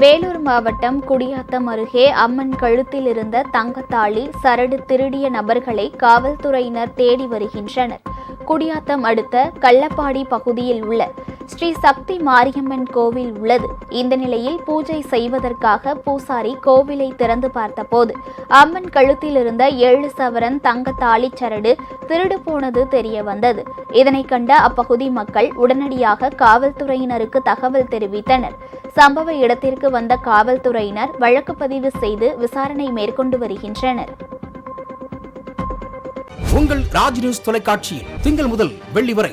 வேலூர் மாவட்டம் குடியாத்தம் அருகே அம்மன் கழுத்தில் இருந்த தங்கத்தாளி சரடு திருடிய நபர்களை காவல்துறையினர் தேடி வருகின்றனர். குடியாத்தம் அடுத்த கள்ளப்பாடி பகுதியில் உள்ள ஸ்ரீ சக்தி மாரியம்மன் கோவில் உள்ளது. இந்த நிலையில் பூஜை செய்வதற்காக பூசாரி கோவிலை திறந்து பார்த்தபோது அம்மன் கழுத்தில் இருந்த ஏழு சவரன் தங்க தாலிச்சரடு திருடு போனது தெரிய வந்தது. இதனை கண்ட அப்பகுதி மக்கள் உடனடியாக காவல்துறையினருக்கு தகவல் தெரிவித்தனர். சம்பவ இடத்திற்கு வந்த காவல்துறையினர் வழக்கு பதிவு செய்து விசாரணை மேற்கொண்டு வருகின்றனர். உங்கள் ராஜ் நியூஸ் தொலைக்காட்சியில் திங்கள் முதல் வெள்ளி வரை